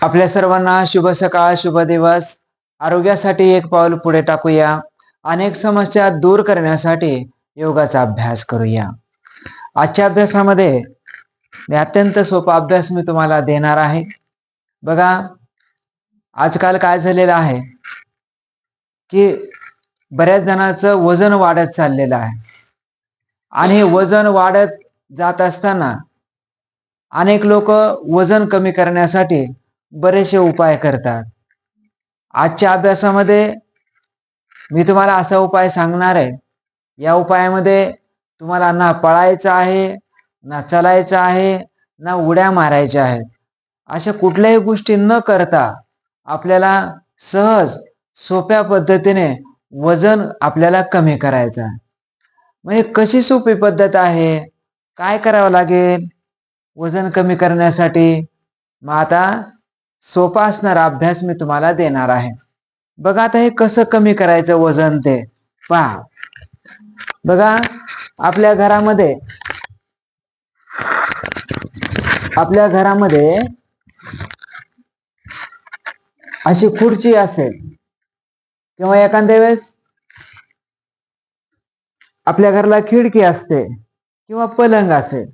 आपल्या सर्वांना शुभ सकाळ शुभ दिवस. आरोग्यासाठी एक पाऊल पुढे टाकूया. अनेक समस्या दूर करण्यासाठी योगाचा अभ्यास करूया. आजच्या अभ्यासामध्ये मी अत्यंत सोपा अभ्यास मी तुम्हाला देणार आहे. बघा आजकाल काय झालेलं आहे? की बऱ्याच जणांचं वजन वाढत चाललेलं आहे. आणि वजन वाढत जात असताना अनेक लोक वजन कमी करण्यासाठी बरेचसे उपाय करतात. आजच्या अभ्यासामध्ये मी तुम्हाला असा उपाय सांगणार आहे. या उपायामध्ये तुम्हाला ना पळायचं आहे ना चालायचं आहे ना उड्या मारायच्या आहेत. अशा कुठल्याही गोष्टी न करता आपल्याला सहज सोप्या पद्धतीने वजन आपल्याला कमी करायचं आहे. मग हे कशी सोपी पद्धत आहे? काय करावं लागेल? वजन कमी करण्यासाठी? मग आता सोपा असणारा अभ्यास मी तुम्हाला देणार आहे. बघा आता हे कसं कमी करायचं वजन ते. पहा. बघा आपल्या घरामध्ये आपल्या घरामध्ये अशी खुर्ची असेल किंवा एखाद्या वेळेस आपल्या घराला खिडकी असते किंवा पलंग असेल.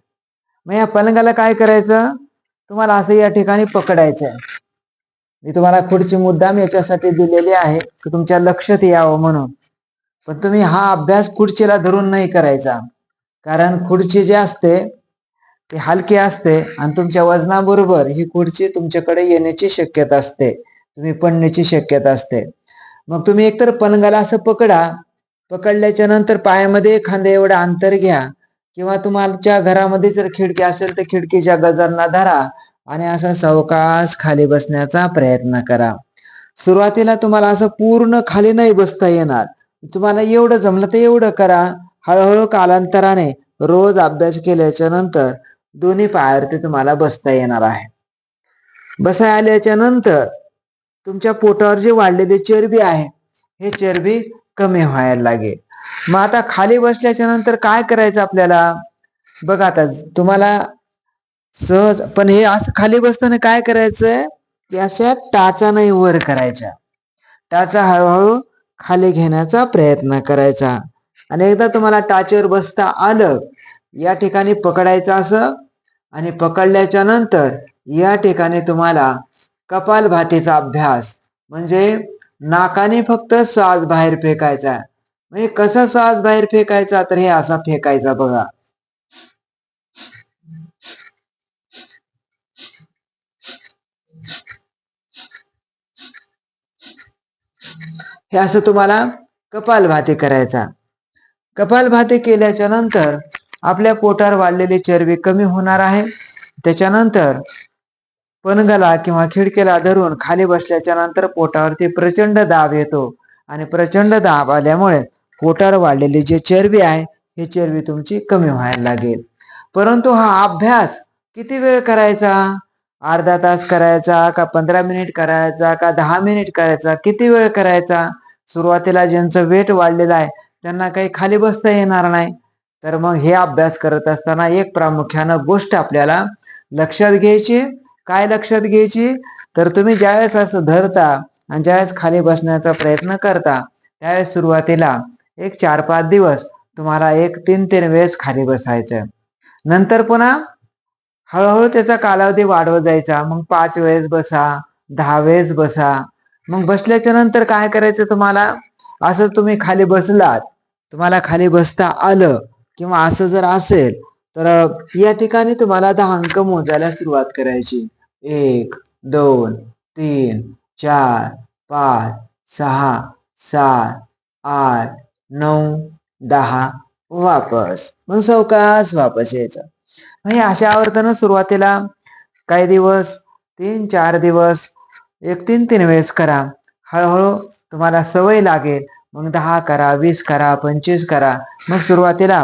मग या पलंगाला काय करायचं? तुम्हाला असं या ठिकाणी पकडायचं आहे मी तुम्हाला खुर्ची मुद्दाम याच्यासाठी दिलेली आहे की तुमच्या लक्षात यावं म्हणून. पण तुम्ही हा अभ्यास खुर्चीला धरून नाही करायचा. कारण खुर्ची जी असते ती हलकी असते आणि तुमच्या वजनाबरोबर ही खुर्ची तुमच्याकडे येण्याची शक्यता असते. तुम्ही पडण्याची शक्यता असते. मग तुम्ही एकतर पलंगाला असं पकडा. पकडल्याच्या नंतर पायामध्ये खांदे एवढं अंतर घ्या. किंवा तुमच्या घरामध्ये जर खिडकी असेल तर खिडकीच्या गजरना धरा आणि असा सावकाश खाली बसण्याचा प्रयत्न करा. सुरुवातीला तुम्हाला असं पूर्ण खाली नाही बसता येणार. तुम्हाला एवढं जमलं तर एवढं करा. हळूहळू कालांतराने रोज अभ्यास केल्याच्यानंतर दोन्ही पायावरती तुम्हाला बसता येणार आहे. बसाय आल्याच्यानंतर तुमच्या पोटावर जी वाढलेली चरबी आहे हे चरबी कमी व्हायला लागेल. मग आता खाली बसल्याच्या नंतर काय करायचं आपल्याला? बघा आता तुम्हाला सहज पण हे असं खाली बसताना काय करायचंय? की अशा टाचा नाही वर करायच्या. टाचा हळूहळू खाली घेण्याचा प्रयत्न करायचा. आणि एकदा तुम्हाला टाचेवर बसता आलं या ठिकाणी पकडायचं असं आणि पकडल्याच्या नंतर या ठिकाणी तुम्हाला कपालभातीचा अभ्यास म्हणजे नाकाने फक्त श्वास बाहेर फेकायचा. म्हणजे कसा श्वास बाहेर फेकायचा? तर हे असा फेकायचा बघा. हे असं तुम्हाला कपालभाती करायचा. कपालभाती केल्याच्यानंतर आपल्या पोटावर वाढलेली चरबी कमी होणार आहे. त्याच्यानंतर पणगला किंवा खिडकीला धरून खाली बसल्याच्या नंतर पोटावरती प्रचंड दाब येतो. आणि प्रचंड दाब आल्यामुळे पोटावर वाढलेली जी चरबी आहे ही चरबी तुमची कमी व्हायला लागेल. परंतु हा अभ्यास किती वेळ करायचा? अर्धा तास करायचा का पंधरा मिनिट करायचा का दहा मिनिट करायचा? किती वेळ करायचा? सुरुवातीला ज्यांचं वेट वाढलेलं आहे त्यांना काही खाली बसता येणार नाही. तर मग हे अभ्यास करत असताना एक प्रामुख्यानं गोष्ट आपल्याला लक्षात घ्यायची. काय लक्षात घ्यायची? तर तुम्ही ज्यावेळेस असं धरता आणि ज्यावेळेस खाली बसण्याचा प्रयत्न करता त्यावेळेस सुरुवातीला एक चार पाच दिवस तुम्हाला एक तीन तीन वेळेस खाली बसायचं. नंतर पुन्हा हळूहळू त्याचा कालावधी वाढवत जायचा. मग पाच वेळेस बसा दहा वेळेस बसा. मग बसल्याच्या नंतर काय करायचं तुम्हाला? असं तुम्ही खाली बसलात तुम्हाला खाली बसता आलं किंवा असं जर असेल तर या ठिकाणी तुम्हाला दहा अंक मोजायला सुरुवात करायची. एक दोन तीन चार पाच सहा सात आठ नऊ दहा वापस. मग सवकास वापस यायचं म्हणजे अशा आवर्तन सुरुवातीला काही दिवस तीन चार दिवस एक तीन तीन वेळेस करा. हळूहळू तुम्हाला सवय लागेल. मग दहा करा वीस करा पंचवीस करा. मग सुरुवातीला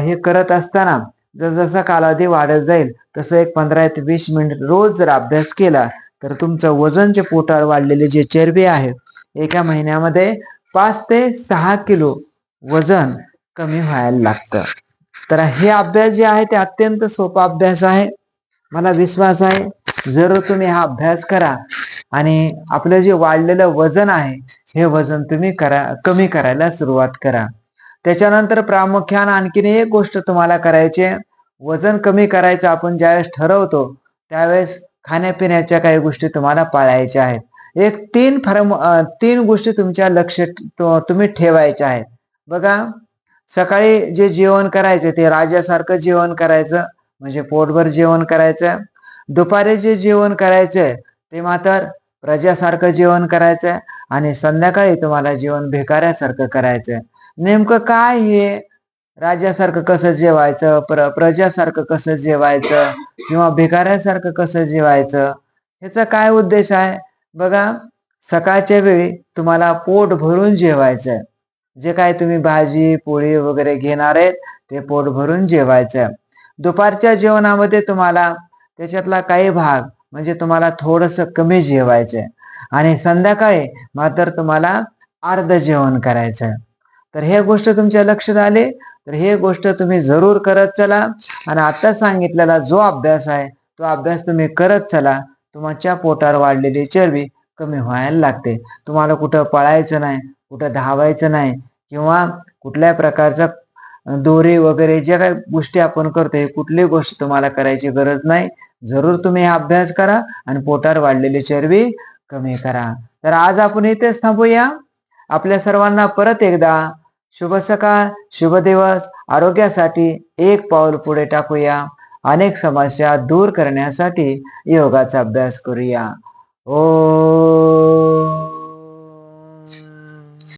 हे करत असताना जसजसा कालावधी वाढत जाईल तसं एक पंधरा ते वीस मिनिट रोज जर अभ्यास केला तर तुमचं वजन जे पोटावर वाढलेले जे चरबी आहे एका महिन्यामध्ये पाच ते सहा किलो वजन कमी व्हायला लागतं. तर हे अभ्यास जे आहे ते अत्यंत सोपा अभ्यास आहे. मला विश्वास आहे जर तुम्ही हा अभ्यास करा आणि आपलं जे वाढलेलं वजन आहे हे वजन तुम्ही करा कमी करायला सुरुवात करा. त्याच्यानंतर प्रामुख्यानं आणखीन एक गोष्ट तुम्हाला करायची आहे. वजन कमी करायचं आपण ज्यावेळेस ठरवतो त्यावेळेस खाण्यापिण्याच्या काही गोष्टी तुम्हाला पाळायच्या आहेत. एक तीन फरम तीन गोष्टी तुमच्या लक्ष तुम्ही ठेवायच्या आहेत. बघा सकाळी जे जेवण करायचं ते राजासारखं जेवण करायचं म्हणजे पोटभर जेवण करायचं. दुपारी जे जेवण करायचंय ते मात्र प्रजासारखं जेवण करायचंय आणि संध्याकाळी तुम्हाला जेवण भिकाऱ्यासारखं करायचंय नेमकं काय हे? राजासारखं कसं जेवायचं? प्र प्रजासारखं कसं जेवायचं? किंवा भिकाऱ्यासारखं कसं जेवायचं? ह्याचा काय उद्देश आहे? बघा सकाळच्या वेळी तुम्हाला पोट भरून जेवायचं जे काय तुम्ही भाजी पोळी वगैरे घेणार आहेत ते पोट भरून जेवायचं दुपारच्या जेवणामध्ये तुम्हाला त्याच्यातला काही भाग म्हणजे तुम्हाला थोडंसं कमी जेवायचंय. आणि संध्याकाळी मात्र तुम्हाला अर्ध जेवण करायचं तर हे गोष्ट तुमच्या लक्षात आले? तर हे गोष्ट तुम्ही जरूर करत चला. आणि आता सांगितलेला जो अभ्यास आहे तो अभ्यास तुम्ही करत चला. तुमच्या पोटावर वाढलेली चरबी कमी व्हायला लागते. तुम्हाला कुठं पळायचं नाही कुठं धावायचं नाही किंवा कुठल्या प्रकारचा दोरी वगैरे ज्या काही गोष्टी आपण करतो कुठली गोष्ट तुम्हाला करायची गरज नाही जरूर तुम्ही हा अभ्यास करा आणि पोटावर वाढलेली चरबी कमी करा. तर आज आपण इथेच थांबूया. आपल्या सर्वांना परत एकदा शुभ सकाळ शुभ दिवस आरोग्यासाठी एक पाऊल पुढे टाकूया. अनेक समस्या दूर करण्यासाठी योगाचा अभ्यास करूया. ओ